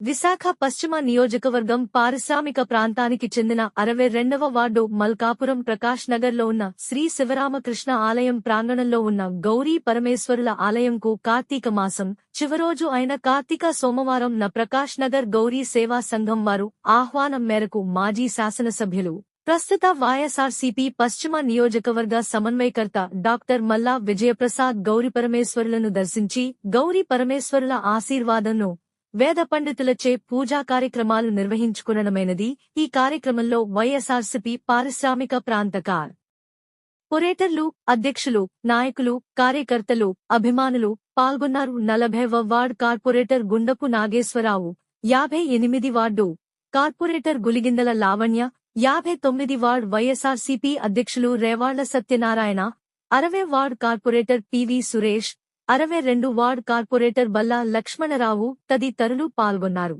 విశాఖ పశ్చిమ నియోజకవర్గం పారిశ్రామిక ప్రాంతానికి చెందిన అరవై రెండవ వార్డు మల్కాపురం ప్రకాష్ నగర్లో ఉన్న శ్రీ శివరామకృష్ణ ఆలయం ప్రాంగణంలో ఉన్న గౌరీ పరమేశ్వరుల ఆలయంకు కార్తీక మాసం చివరోజు అయిన కార్తీక సోమవారం న ప్రకాష్ నగర్ గౌరీ సేవా సంఘం వారు ఆహ్వానం మేరకు మాజీ శాసనసభ్యులు ప్రస్తుత వైఎస్ఆర్సీపీ పశ్చిమ నియోజకవర్గ సమన్వయకర్త డాక్టర్ మల్లా విజయప్రసాద్ గౌరీ పరమేశ్వరులను దర్శించి గౌరీ పరమేశ్వరుల ఆశీర్వాదంను వేద పండితులచే పూజా కార్యక్రమాలు నిర్వహించుకునడమైనది ఈ కార్యక్రమంలో వైఎస్ఆర్సిపి పారిశ్రామిక ప్రాంత కార్ పొరేటర్లు అధ్యక్షులు నాయకులు కార్యకర్తలు అభిమానులు పాల్గొన్నారు. నలభైవ వార్డ్ కార్పొరేటర్ గుండపు నాగేశ్వరరావు యాభై ఎనిమిది వార్డు కార్పొరేటర్ గులిగిందల లావణ్య యాభై తొమ్మిది వార్డ్ వైఎస్ఆర్సీపీ అధ్యక్షులు రేవాళ్ళ సత్యనారాయణ అరవై వార్డ్ కార్పొరేటర్ పివి సురేష్ అరవై రెండు వార్డ్ కార్పొరేటర్ బల్లా లక్ష్మణరావు తదితరులు పాల్గొన్నారు.